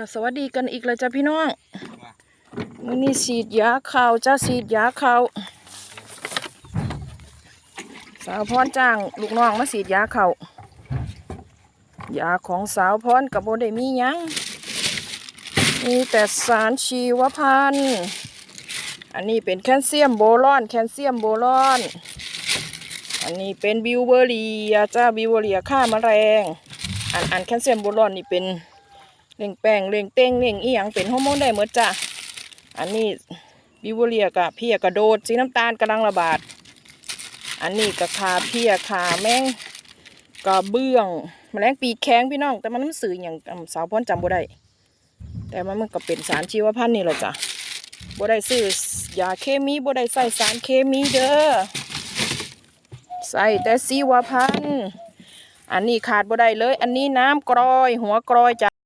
ก็สวัสดีกันอีกแล้วจ้ะพี่น้องมื้อนี้ฉีดยาข่าวจ้าฉีดยาข่าวสาวพรจ้างลูกน้องมาฉีดยาข่าวยาของสาวพรกับโบได้มีหยังมีแต่สารชีวพันธุ์อันนี้เป็นแคลเซียมโบรอน แคลเซียมโบรอน อันนี้เป็นบิวเบอรียจ้าบิวเบอรียฆ่าแมลงอันอันแคลเซียมโบรอนนี่เป็น เล่งแป้งเล่งเต้งเล่งอีหยังเป็นฮอร์โมนได้หมดจ้ะอันนี้บิวเรียกับเพียกระโดดสีน้ำตาลกำลังระบาด อันนี้กับขาเพียขาแมงกระเบื้องแมลงปีกแข็งพี่น้อง แต่มันมันสื่ออย่างสาวพ้นจำบ่ได้ แต่ว่ามันก็เป็นสารชีวพันธุ์นี่แหละจ้ะบ่ได้ซื้อยาเคมีบ่ได้ใส่สารเคมีเด้อใส่แต่ชีวพันธุ์อันนี้ขาดบ่ได้เลย อันนี้น้ำกรอย หัวกรอยจ้ะ